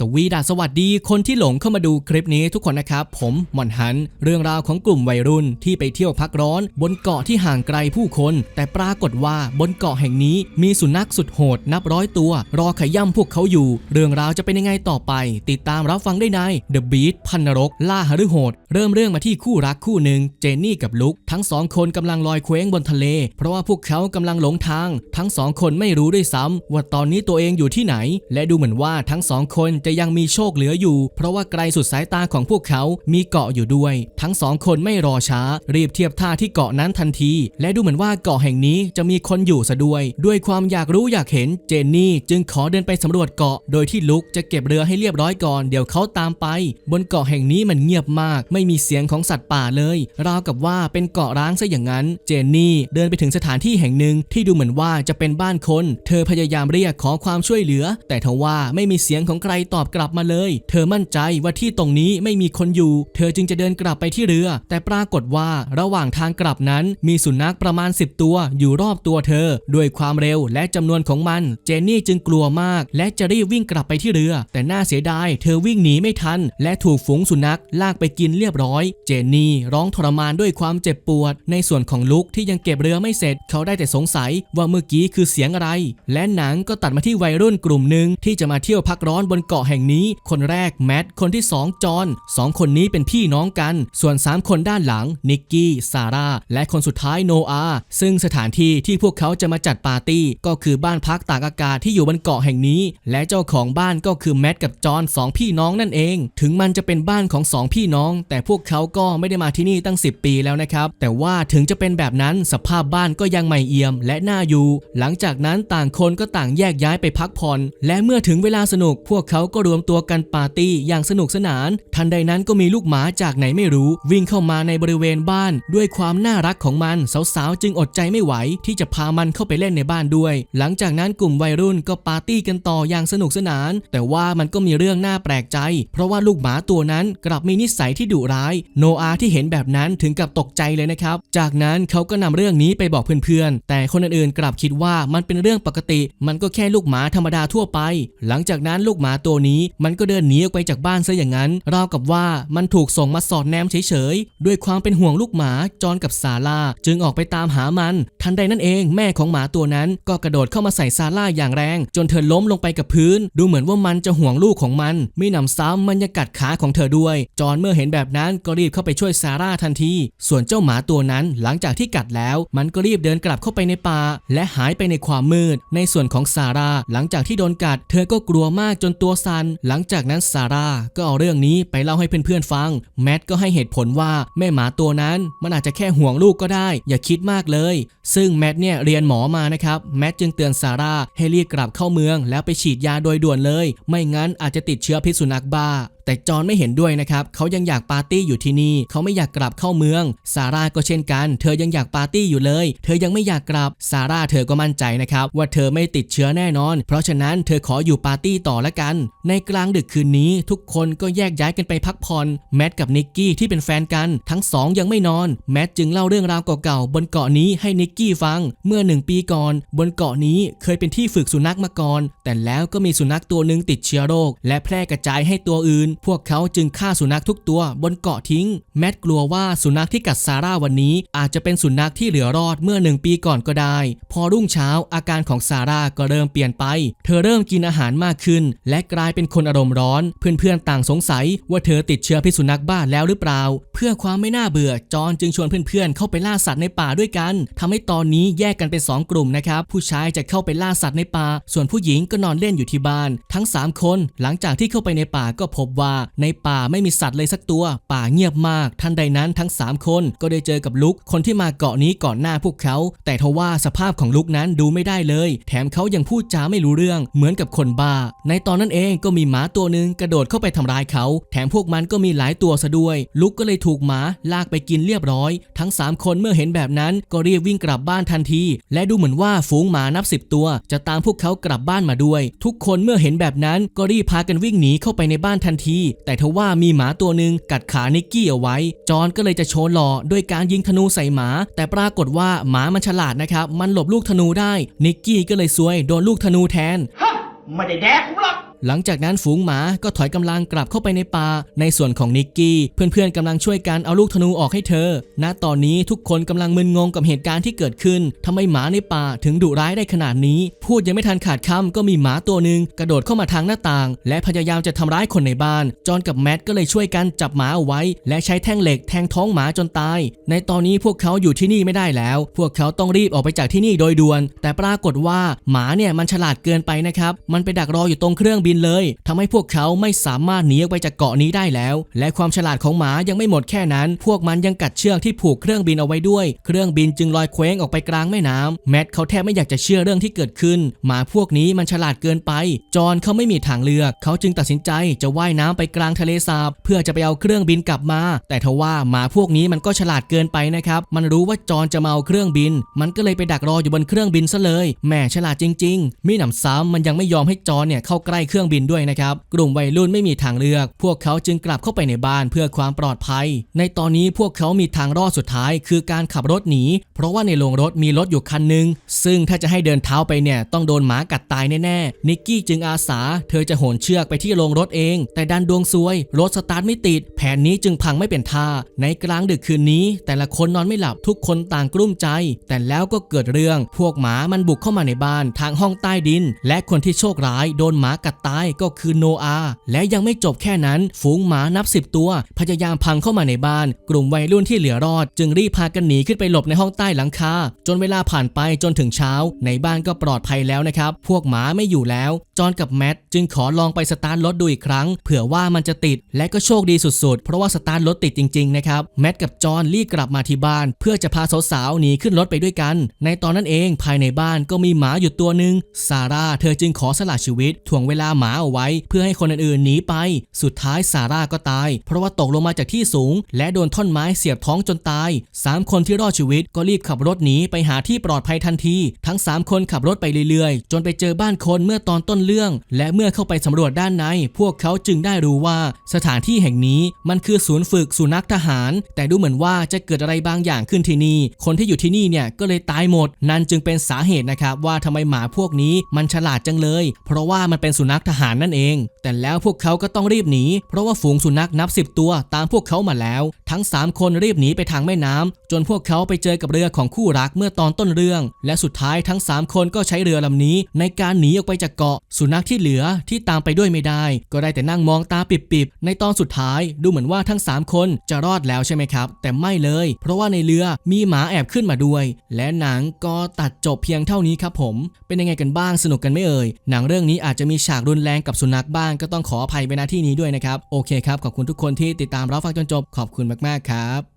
สวีดาสวัสดีคนที่หลงเข้ามาดูคลิปนี้ทุกคนนะครับ ผมหม่อนหัน เรื่องราวของกลุ่มวัยรุ่นที่ไปเที่ยวพักร้อน บนเกาะที่ห่างไกลผู้คน แต่ปรากฏว่าบนเกาะแห่งนี้มีสุนัขสุดโหดนับร้อยตัว รอขย่ำพวกเขาอยู่ เรื่องราวจะเป็นยังไงต่อไป ติดตามรับฟังได้ใน The Beat พันนรก ล่าหฤโหด เริ่มเรื่องมาที่คู่รักคู่หนึ่งเจนนี่กับลุกทั้งสองคนกำลังลอยเคว้งบนทะเล เพราะว่าพวกเขากำลังหลงทาง ทั้งสองคนไม่รู้ด้วยซ้ำว่าตอนนี้ตัวเองอยู่ที่ไหน และดูเหมือนว่าทั้งสองคนจะยังมีโชคเหลืออยู่ เพราะว่าไกลสุดสายตาของพวกเขามีเกาะอยู่ด้วย ทั้งสองคนไม่รอช้า รีบเทียบท่าที่เกาะนั้นทันที และดูเหมือนว่าเกาะแห่งนี้จะมีคนอยู่ซะด้วย ด้วยความอยากรู้อยากเห็นเจนนี่จึงขอเดินไปสำรวจเกาะ โดยที่ลุกจะเก็บเรือให้เรียบร้อยก่อนเดี๋ยวเขาตามไป บนเกาะแห่งนี้มันเงียบมาก ไม่มีเสียงของสัตว์ป่าเลย ราวกับว่าเป็นเกาะร้างซะอย่างนั้น เจนนี่เดินไปถึงสถานที่แห่งหนึ่งที่ดูเหมือนว่าจะเป็นบ้านคน เธอพยายามเรียกขอความช่วยเหลือ แต่ทว่าไม่มีเสียงของใครตอบกลับมาเลย เธอมั่นใจว่าที่ตรงนี้ไม่มีคนอยู่ เธอจึงจะเดินกลับไปที่เรือ แต่ปรากฏว่าระหว่างทางกลับนั้น มีสุนัขประมาณ 10 ตัว อยู่รอบตัวเธอ ด้วยความเร็วและจำนวนของมัน เจนนี่จึงกลัวมาก และจะรีบวิ่งกลับไปที่เรือ แต่น่าเสียดาย เธอวิ่งหนีไม่ทัน และถูกฝูงสุนัขลากไปกินเรียบร้อย เจนนี่ร้องทรมานด้วยความเจ็บปวด ในส่วนของลุกที่ยังเก็บเรือไม่เสร็จ เขาได้แต่สงสัยว่าเมื่อกี้คือเสียงอะไร และหนังก็ตัดมาที่วัยรุ่นกลุ่มหนึ่งที่จะมาเที่ยวพักร้อนบนเกาะแห่งนี้ คนแรกแมทคนที่สองจอห์นสองคนนี้เป็นพี่น้องกัน ส่วน 3 คนด้านหลัง นิกกี้ ซาร่า และคนสุดท้ายโนอาซึ่งสถานที่ที่พวกเขาจะมาจัดปาร์ตี้ ก็คือบ้านพักตากอากาศที่อยู่บนเกาะแห่งนี้ และเจ้าของบ้านก็คือแมทกับจอห์นสองพี่น้องนั่นเอง ถึงมันจะเป็นบ้านของสองพี่น้อง แต่พวกเขาก็ไม่ได้มาที่นี่ตั้ง 10 ปีแล้วนะครับแต่ว่าถึงจะเป็นแบบนั้นสภาพบ้านก็ยังใหม่เอี่ยม และน่าอยู่ หลังจากนั้นต่างคนก็ต่างแยกย้ายไปพักผ่อน และเมื่อถึงเวลาสนุกพวกเขาก็รวมตัวกันปาร์ตี้อย่างสนุกสนาน ทันใดนั้นก็มีลูกหมาจากไหนไม่รู้ วิ่งเข้ามาในบริเวณบ้าน ด้วยความน่ารักของมันสาวๆจึงอดใจไม่ไหว ที่จะพามันเข้าไปเล่นในบ้านด้วย หลังจากนั้นกลุ่มวัยรุ่นก็ปาร์ตี้กันต่ออย่างสนุกสนาน แต่ว่ามันก็มีเรื่องน่าแปลกใจ เพราะว่าลูกหมาตัวนั้นกลับมีนิสัยที่ดุร้าย โนอาที่เห็นแบบนั้นถึงกับตกใจเลยนะครับ จากนั้นเขาก็นำเรื่องนี้ไปบอกเพื่อนๆ แต่คนอื่นๆกลับคิดว่ามันเป็นเรื่องปกติ มันก็แค่ลูกหมาธรรมดาทั่วไป หลังจากนั้นลูกหมาตัวนี้มันก็เดินหนีออกไปจากบ้านซะอย่างนั้น ราวกับว่ามันถูกส่งมาสอดแนมเฉยๆ ด้วยความเป็นห่วงลูกหมาจอนกับซาร่าจึงออกไปตามหามัน ทันใดนั้นเองแม่ของหมาตัวนั้น ก็กระโดดเข้ามาใส่ซาร่าอย่างแรง จนเธอล้มลงไปกับพื้น ดูเหมือนว่ามันจะห่วงลูกของมัน ไม่นำซ้ำมันยังกัดขาของเธอด้วย จอนเมื่อเห็นแบบนั้นก็รีบเข้าไปช่วยซาร่าทันที ส่วนเจ้าหมาตัวนั้นหลังจากที่กัดแล้ว มันก็รีบเดินกลับเข้าไปในป่าและหายไปในความมืด ในส่วนของซาร่าหลังจากที่โดนกัด เธอก็กลัวมากจนตัวซัน หลังจากนั้นซาร่าก็เอาเรื่องนี้ไปเล่าให้เพื่อนๆฟัง แมทก็ให้เหตุผลว่าแม่หมาตัวนั้นมันอาจจะแค่ห่วงลูกก็ได้ อย่าคิดมากเลย ซึ่งแมทเนี่ยเรียนหมอมานะครับแมทจึงเตือนซาร่าให้รีบกลับเข้าเมือง แล้วไปฉีดยาโดยด่วนเลย ไม่งั้นอาจจะติดเชื้อพิษสุนัขบ้า แต่จอห์นไม่เห็นด้วยนะครับเขายังอยากปาร์ตี้อยู่ที่นี่เขาไม่อยากกลับเข้าเมือง ซาร่าก็เช่นกัน เธอยังอยากปาร์ตี้อยู่เลย เธอยังไม่อยากกลับ ซาร่าเธอก็มั่นใจนะครับว่าเธอไม่ติดเชื้อแน่นอน เพราะฉะนั้นเธอขออยู่ปาร์ตี้ต่อละกัน ในกลางดึกคืนนี้ ทุกคนก็แยกย้ายกันไปพักผ่อน แมทกับนิกกี้ที่เป็นแฟนกันทั้งสองยังไม่นอน แมทจึงเล่าเรื่องราวเก่าๆบนเกาะนี้ให้นิกกี้ฟัง เมื่อหนึ่งปีก่อน บนเกาะนี้เคยเป็นที่ฝึกสุนัขมาก่อน แต่แล้วก็มีสุนัขตัวหนึ่งติดเชื้อโรค และแพร่กระจายให้ตัวอื่นพวกเขาจึงฆ่าสุนัขทุกตัวบนเกาะทิ้ง แมทกลัวว่าสุนัขที่กัดซาร่าวันนี้ อาจจะเป็นสุนัขที่เหลือรอดเมื่อหนึ่งปีก่อนก็ได้ พอรุ่งเช้าอาการของซาร่าก็เริ่มเปลี่ยนไป เธอเริ่มกินอาหารมากขึ้น และกลายเป็นคนอารมณ์ร้อน เพื่อนๆต่างสงสัย ว่าเธอติดเชื้อพิษสุนัขบ้าแล้วหรือเปล่า เพื่อความไม่น่าเบื่อจอนจึงชวนเพื่อนๆเข้าไปล่าสัตว์ในป่าด้วยกันทำให้ตอนนี้แยกกันเป็นสองกลุ่มนะครับผู้ชายจะเข้าไปล่าสัตว์ในป่า ส่วนผู้หญิงก็นอนเล่นอยู่ที่บ้าน ทั้งสามคน หลังจากที่เข้าไปในป่าก็พบว่าในป่าไม่มีสัตว์เลยสักตัว ป่าเงียบมาก ทันใดนั้นทั้ง 3 คนก็ได้เจอกับลุก คนที่มาเกาะนี้ก่อนหน้าพวกเขา แต่ทว่าสภาพของลุกนั้นดูไม่ได้เลย แถมเขายังพูดจาไม่รู้เรื่องเหมือนกับคนบ้า ในตอนนั้นเองก็มีหมาตัวหนึ่งกระโดดเข้าไปทำร้ายเขา แถมพวกมันก็มีหลายตัวซะด้วย ลุกก็เลยถูกหมาลากไปกินเรียบร้อย ทั้ง 3 คนเมื่อเห็นแบบนั้นก็รีบวิ่งกลับบ้านทันที และดูเหมือนว่าฝูงหมานับสิบตัว จะตามพวกเขากลับบ้านมาด้วย ทุกคนเมื่อเห็นแบบนั้นก็รีบพากันวิ่งหนีเข้าไปในบ้านทันทีแต่ทว่ามีหมาตัวหนึ่งกัดขานิกกี้เอาไว้ จอห์นก็เลยจะโชว์หล่อด้วยการยิงธนูใส่หมา แต่ปรากฏว่าหมามันฉลาดนะครับ มันหลบลูกธนูได้ นิกกี้ก็เลยซวยโดนลูกธนูแทน ฮะ ไม่ได้แดกผมหรอก หลังจากนั้นฝูงหมาก็ถอยกำลังกลับเข้าไปในป่า ในส่วนของนิกกี้ เพื่อนๆกำลังช่วยกันเอาลูกธนูออกให้เธอ ณ ตอนนี้ทุกคนกำลังมึนงงกับเหตุการณ์ที่เกิดขึ้นทำไมหมาในป่าถึงดุร้ายได้ขนาดนี้ พูดยังไม่ทันขาดคำก็มีหมาตัวหนึ่งกระโดดเข้ามาทางหน้าต่าง และพยายามจะทำร้ายคนในบ้าน จอนกับแมทก็เลยช่วยกันจับหมาเอาไว้ และใช้แท่งเหล็กแทงท้องหมาจนตาย ในตอนนี้พวกเขาอยู่ที่นี่ไม่ได้แล้ว พวกเขาต้องรีบออกไปจากที่นี่โดยด่วน แต่ปรากฏว่าหมาเนี่ยมันฉลาดเกินไปนะครับ มันไปดักรออยู่ตรงเครื่องบินเลยทำให้พวกเขาไม่สามารถหนีออกไปจากเกาะนี้ได้แล้ว และความฉลาดของหมายังไม่หมดแค่นั้น พวกมันยังกัดเชือกที่ผูกเครื่องบินเอาไว้ด้วย เครื่องบินจึงลอยเคว้งออกไปกลางแม่น้ำแมทเขาแทบไม่อยากจะเชื่อเรื่องที่เกิดขึ้น หมาพวกนี้มันฉลาดเกินไป จอห์นเขาไม่มีทางเลือก เขาจึงตัดสินใจจะว่ายน้ำไปกลางทะเลสาบ เพื่อจะไปเอาเครื่องบินกลับมา แต่ทว่าหมาพวกนี้มันก็ฉลาดเกินไปนะครับ มันรู้ว่าจอห์นจะมาเอาเครื่องบิน มันก็เลยไปดักรออยู่บนเครื่องบินซะเลยแหม่ฉลาดจริง ๆ มีหนำซ้ำมันยังไม่ยอมให้จอห์นเนี่ยเข้าใกล้เครื่องบินด้วยนะครับ กลุ่มวัยรุ่นไม่มีทางเลือก พวกเขาจึงกลับเข้าไปในบ้านเพื่อความปลอดภัย ในตอนนี้พวกเขามีทางรอดสุดท้าย คือการขับรถหนี เพราะว่าในโรงรถมีรถอยู่คันหนึ่งซึ่งถ้าจะให้เดินเท้าไปเนี่ยต้องโดนหมากัดตายแน่ๆนิกกี้จึงอาสา เธอจะโหนเชือกไปที่โรงรถเอง แต่ดันดวงซวย รถสตาร์ทไม่ติด แผนนี้จึงพังไม่เป็นท่า ในกลางดึกคืนนี้ แต่ละคนนอนไม่หลับทุกคนต่างกลุ้มใจ แต่แล้วก็เกิดเรื่อง พวกหมามันบุกเข้ามาในบ้านทางห้องใต้ดิน และคนที่โชคร้ายโดนหมากัดตายก็คือโนอา และยังไม่จบแค่นั้น ฝูงหมานับสิบตัว พยายามพังเข้ามาในบ้าน กลุ่มวัยรุ่นที่เหลือรอด จึงรีบพากันหนีขึ้นไปหลบในห้องใต้หลังคาจนเวลาผ่านไปจนถึงเช้า ในบ้านก็ปลอดภัยแล้วนะครับ พวกหมาไม่อยู่แล้ว จอนกับแมทจึงขอลองไปสตาร์ทรถดูอีกครั้ง เผื่อว่ามันจะติด และก็โชคดีสุดๆ เพราะว่าสตาร์ทรถติดจริงๆนะครับ แมทกับจอนรีบกลับมาที่บ้าน เพื่อจะพาสาวๆหนีขึ้นรถไปด้วยกัน ในตอนนั้นเองภายในบ้านก็มีหมาอยู่ตัวหนึ่งซาร่าเธอจึงขอสละชีวิตถ่วงเวลาหมาเอาไว้ เพื่อให้คนอื่นๆหนีไป สุดท้ายซาร่าก็ตาย เพราะว่าตกลงมาจากที่สูง และโดนท่อนไม้เสียบท้องจนตายสามคนที่รอดชีวิตก็รีบขับรถหนีไปหาที่ปลอดภัยทันที ทั้งสามคนขับรถไปเรื่อยๆ จนไปเจอบ้านคนเมื่อตอนต้นเรื่อง และเมื่อเข้าไปสำรวจด้านใน พวกเขาจึงได้รู้ว่าสถานที่แห่งนี้มันคือศูนย์ฝึกสุนัขทหาร แต่ดูเหมือนว่าจะเกิดอะไรบางอย่างขึ้นที่นี่ คนที่อยู่ที่นี่เนี่ยก็เลยตายหมด นั่นจึงเป็นสาเหตุนะครับว่าทำไมหมาพวกนี้มันฉลาดจังเลย เพราะว่ามันเป็นสุนัขทหารนั่นเอง แต่แล้วพวกเขาก็ต้องรีบหนี เพราะว่าฝูงสุนัขนับสิบตัวตามพวกเขามาแล้ว ทั้ง 3 คนรีบหนีไปทางแม่น้ำจนพวกเขาไปเจอกับเรือของคู่รักเมื่อตอนต้นเรื่อง และสุดท้ายทั้ง 3 คนก็ใช้เรือลำนี้ในการหนีออกไปจากเกาะ สุนัขที่เหลือที่ตามไปด้วยไม่ได้ ก็ได้แต่นั่งมองตาปิบๆ ในตอนสุดท้ายดูเหมือนว่าทั้ง 3 คนจะรอดแล้วใช่ไหมครับ แต่ไม่เลย เพราะว่าในเรือมีหมาแอบขึ้นมาด้วย และหนังก็ตัดจบเพียงเท่านี้ครับผม เป็นยังไงกันบ้างสนุกกันไม่เอ่ยหนังเรื่องนี้อาจจะมีฉากรุนแรงกับสุนัขบ้างก็ต้องขออภัยไว้ณที่นี้ด้วยนะครับ โอเคครับ ขอบคุณทุกคนที่ติดตามรับฟังจนจบ ขอบคุณมาก ๆ ครับ